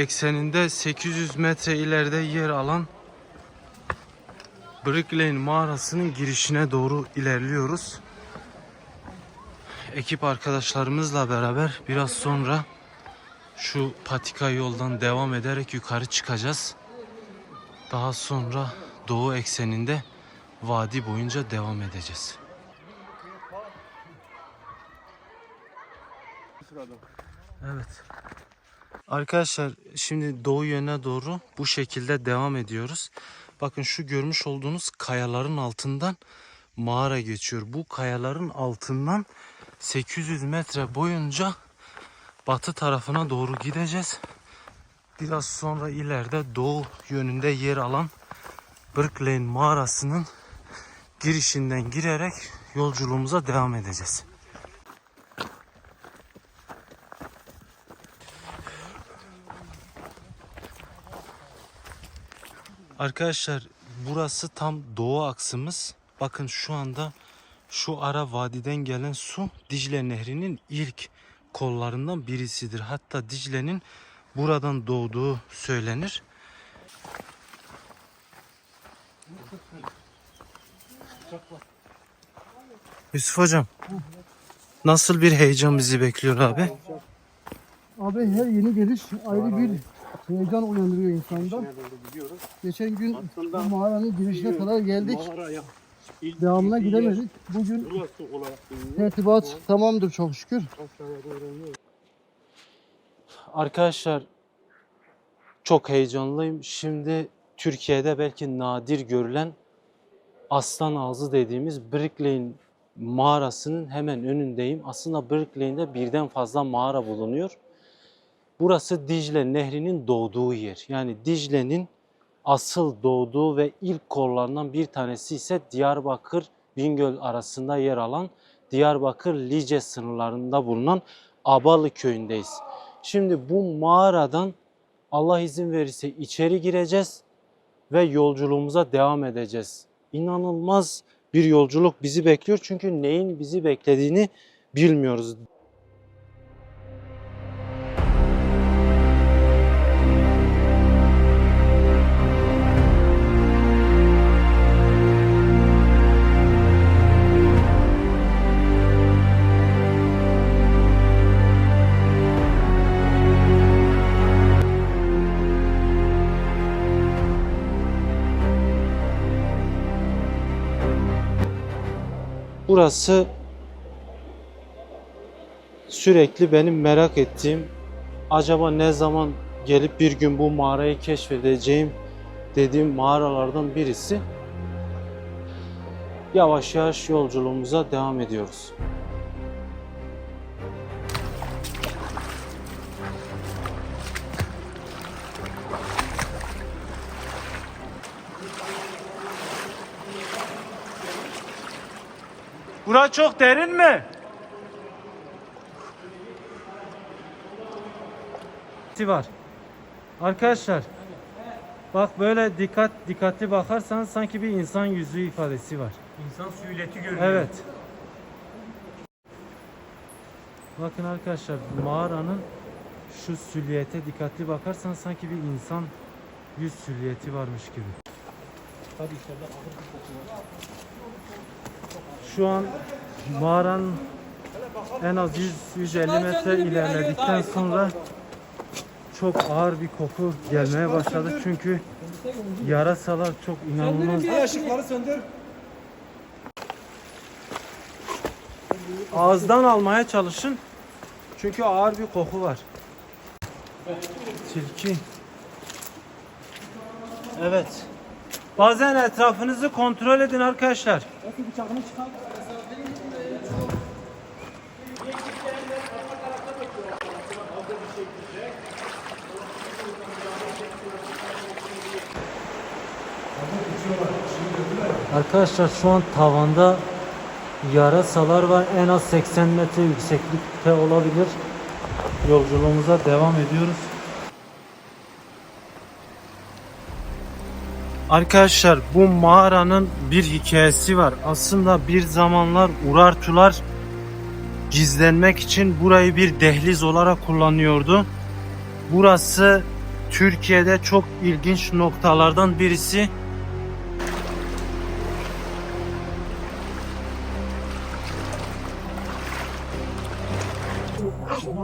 Ekseninde 800 metre ileride yer alan Brick Lane mağarasının girişine doğru ilerliyoruz. Ekip arkadaşlarımızla beraber biraz sonra şu patika yoldan devam ederek yukarı çıkacağız. Daha sonra doğu ekseninde vadi boyunca devam edeceğiz. Evet. Arkadaşlar şimdi doğu yöne doğru bu şekilde devam ediyoruz. Bakın şu görmüş olduğunuz kayaların altından mağara geçiyor. Bu kayaların altından 800 metre boyunca batı tarafına doğru gideceğiz. Biraz sonra ileride doğu yönünde yer alan Brick mağarasının girişinden girerek yolculuğumuza devam edeceğiz. Arkadaşlar burası tam doğu aksımız. Bakın şu anda şu ara vadiden gelen su Dicle Nehri'nin ilk kollarından birisidir. Hatta Dicle'nin buradan doğduğu söylenir. Yusuf hocam nasıl bir heyecan bizi bekliyor abi? Abi her yeni geliş ayrı bir heyecan uyandırıyor insanda. Geçen gün bu mağaranın girişine kadar geldik. Mağaraya Devamına yer gidemedik. Bugün Burası olarak biliniyor. tertibat tamamdır çok şükür. Aşağıya doğru iniyor. Arkadaşlar çok heyecanlıyım. Şimdi Türkiye'de belki nadir görülen aslan ağzı dediğimiz Brick Lane mağarasının hemen önündeyim. Aslında Brick Lane'de birden fazla mağara bulunuyor. Burası Dicle Nehri'nin doğduğu yer. Yani Dicle'nin asıl doğduğu ve ilk kollarından bir tanesi ise Diyarbakır Bingöl arasında yer alan Diyarbakır Lice sınırlarında bulunan Abalı köyündeyiz. Şimdi bu mağaradan Allah izin verirse içeri gireceğiz ve yolculuğumuza devam edeceğiz. İnanılmaz bir yolculuk bizi bekliyor çünkü neyin bizi beklediğini bilmiyoruz. Burası sürekli benim merak ettiğim acaba ne zaman gelip bir gün bu mağarayı keşfedeceğim dediğim mağaralardan birisi. Yavaş yavaş yolculuğumuza devam ediyoruz. Bura çok derin mi? var. Arkadaşlar bak böyle dikkat dikkatli bakarsanız sanki bir insan yüzü ifadesi var. İnsan süyleti görünüyor. Evet. Bakın arkadaşlar mağaranın şu süliyete dikkatli bakarsanız sanki bir insan yüz süliyeti varmış gibi. Şu an mağaranın en az 100-150 metre ilerledikten sonra çok ağır bir koku gelmeye başladı çünkü yarasalar çok inanılmaz ışıkları söndür. Ağızdan almaya çalışın. Çünkü ağır bir koku var. Tilki. Evet. Bazen etrafınızı kontrol edin arkadaşlar. Arkadaşlar şu an tavanda yarasalar var. En az 80 metre yükseklikte olabilir. Yolculuğumuza devam ediyoruz. Arkadaşlar bu mağaranın bir hikayesi var. Aslında bir zamanlar Urartular gizlenmek için burayı bir dehliz olarak kullanıyordu. Burası Türkiye'de çok ilginç noktalardan birisi.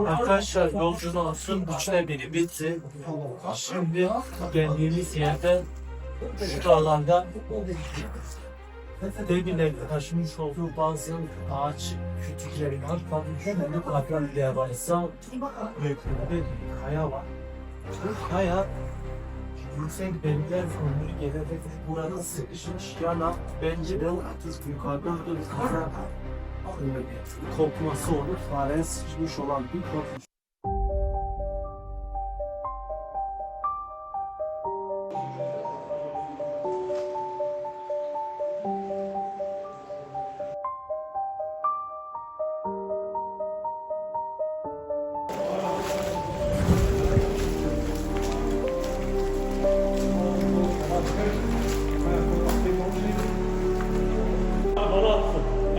Arkadaşlar yolculuğumuzun üçte biri bitti. Şimdi geldiğimiz yerde şu alanda demirle taşımış olduğu bazı ağaç kütükleri var. Şöyle devasa büyüklüğünde bir kaya var. Bu kaya yüksek belirler konulu gelerek burada sıkışmış yana bence de yukarıdan bir kara e, kopması olur. Fareye sıçmış olan bir kopmuş.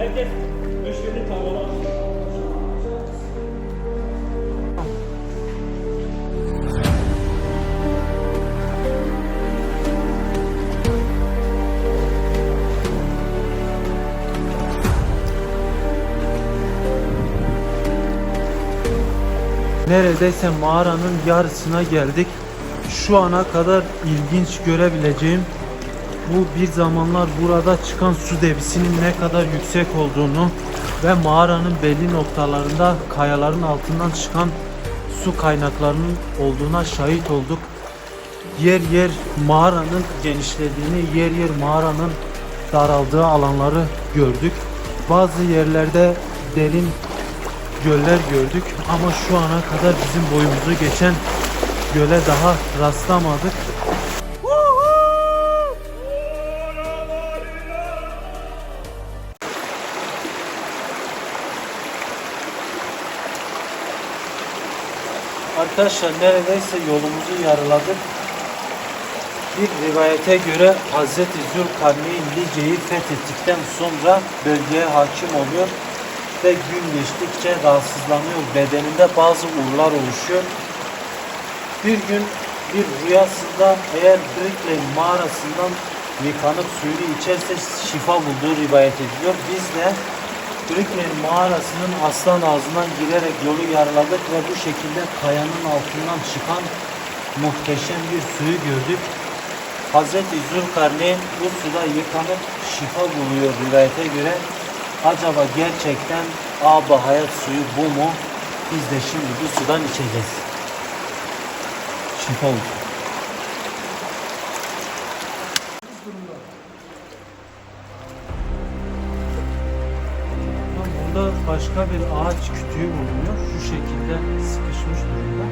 Herkes tavala atsın. Neredeyse mağaranın yarısına geldik. Şu ana kadar ilginç görebileceğim bu bir zamanlar burada çıkan su debisinin ne kadar yüksek olduğunu ve mağaranın belli noktalarında kayaların altından çıkan su kaynaklarının olduğuna şahit olduk. Yer yer mağaranın genişlediğini, yer yer mağaranın daraldığı alanları gördük. Bazı yerlerde derin göller gördük ama şu ana kadar bizim boyumuzu geçen göle daha rastlamadık. Arkadaşlar neredeyse yolumuzu yarıladık. Bir rivayete göre Hz. Zülkarneyn Lice'yi fethettikten sonra bölgeye hakim oluyor ve gün geçtikçe rahatsızlanıyor. Bedeninde bazı uğurlar oluşuyor. Bir gün bir rüyasında eğer Brickley mağarasından yıkanıp suyunu içerse şifa bulduğu rivayet ediliyor. Biz de Brickley mağarasının aslan ağzından girerek yolu yaraladık ve bu şekilde kayanın altından çıkan muhteşem bir suyu gördük. Hz. Zülkarneyn bu suda yıkanıp şifa buluyor rivayete göre. Acaba gerçekten aba hayat suyu bu mu? Biz de şimdi bu sudan içeceğiz. Şifa olsun. Başka bir ağaç kütüğü bulunuyor. Şu şekilde sıkışmış durumda.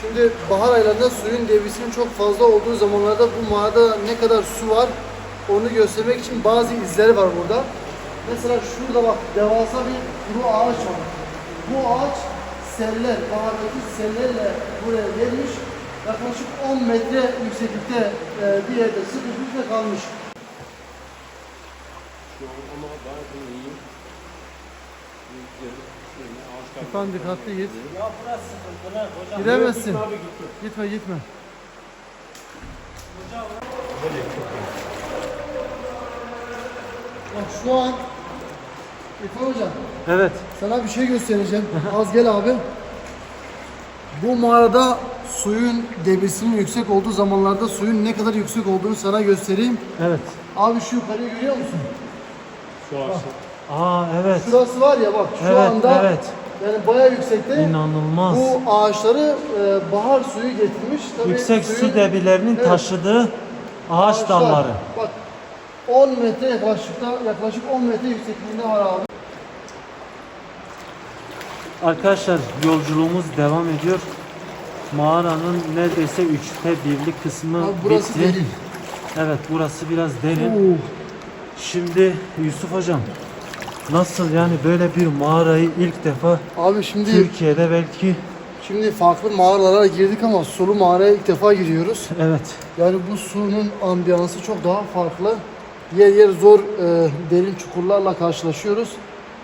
Şimdi bahar aylarında suyun debisinin çok fazla olduğu zamanlarda bu mağarada ne kadar su var onu göstermek için bazı izleri var burada. Mesela şurada bak devasa bir kuru ağaç var. Bu ağaç seller, bahardaki sellerle buraya gelmiş. Yaklaşık 10 metre yükseklikte e, bir yerde sıkışmış ve kalmış. Lütfen dikkatli git. Ya burası sıkıntılı hocam. Giremezsin. Gitme gitme. Bak şu an İrfan hocam Evet. sana bir şey göstereceğim. Az gel abi. Bu mağarada suyun debisinin yüksek olduğu zamanlarda suyun ne kadar yüksek olduğunu sana göstereyim. Evet. Abi şu yukarıyı görüyor musun? Şu ağaçta. Aa evet. Şurası var ya bak şu Evet, anda evet. Yani bayağı yüksekte. İnanılmaz. Bu ağaçları e, bahar suyu getirmiş. Tabii Yüksek su suyun- debilerinin Evet. taşıdığı ağaç Ağaçlar. dalları. Bak 10 metre yaklaşıkta yaklaşık 10 metre yüksekliğinde var abi. Arkadaşlar yolculuğumuz devam ediyor. Mağaranın neredeyse üçte birlik kısmı Abi burası bitti. derin. Evet burası biraz derin. Oo. Şimdi Yusuf hocam nasıl yani böyle bir mağarayı ilk defa Abi şimdi Türkiye'de belki şimdi farklı mağaralara girdik ama sulu mağaraya ilk defa giriyoruz. evet Yani bu suyun ambiyansı çok daha farklı. Yer yer zor e, derin çukurlarla karşılaşıyoruz.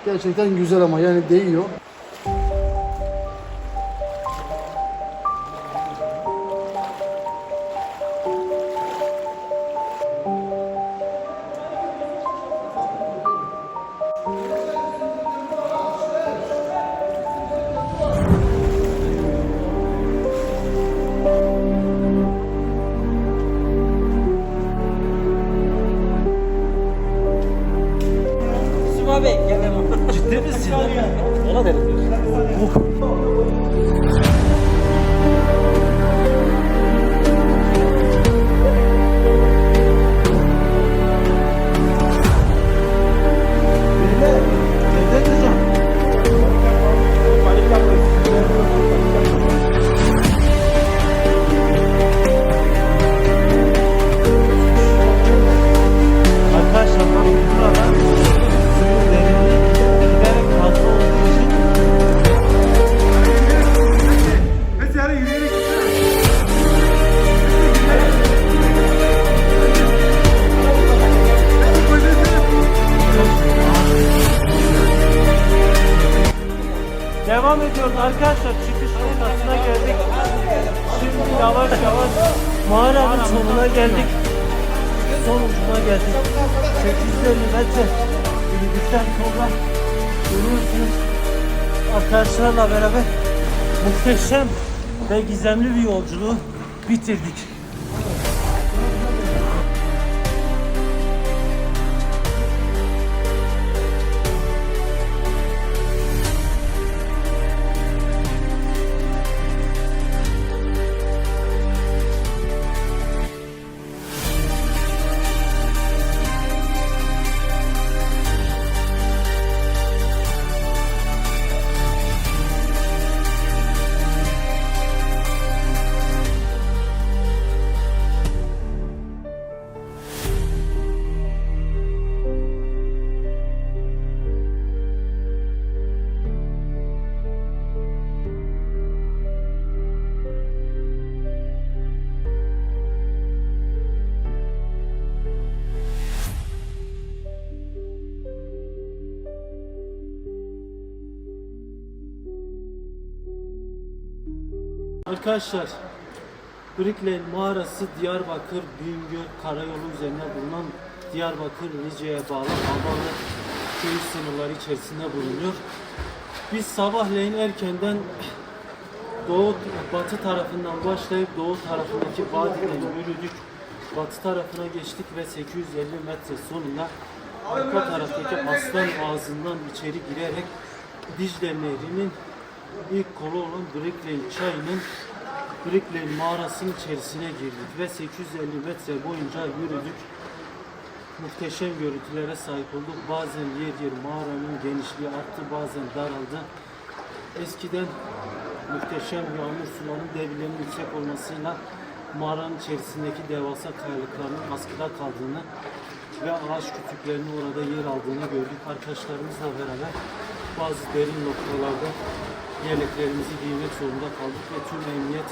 Gerçekten güzel ama yani değiyor. 850 metre yürüdükten sonra görüyorsunuz. Arkadaşlarla beraber muhteşem ve gizemli bir yolculuğu bitirdik. Arkadaşlar Brickland mağarası Diyarbakır Bingöl karayolu üzerinde bulunan Diyarbakır Lice'ye bağlı Havalı köy sınırları içerisinde bulunuyor. Biz sabahleyin erkenden doğu batı tarafından başlayıp doğu tarafındaki vadiden yürüdük. Batı tarafına geçtik ve 850 metre sonunda arka taraftaki aslan ağzından içeri girerek Dicle Nehri'nin ilk kolu olan Bricklane çayının Bricklane mağarasının içerisine girdik ve 850 metre boyunca yürüdük. Muhteşem görüntülere sahip olduk. Bazen yer yer mağaranın genişliği arttı, bazen daraldı. Eskiden muhteşem yağmur sularının debilerinin yüksek olmasıyla mağaranın içerisindeki devasa kayalıkların askıda kaldığını ve ağaç kütüklerinin orada yer aldığını gördük. Arkadaşlarımızla beraber bazı derin noktalarda yeleklerimizi giymek zorunda kaldık ve tüm emniyet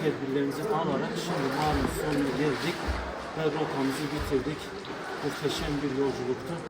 tedbirlerimizi alarak şimdi mağaranın sonuna geldik ve rotamızı bitirdik. Muhteşem bir yolculuktu.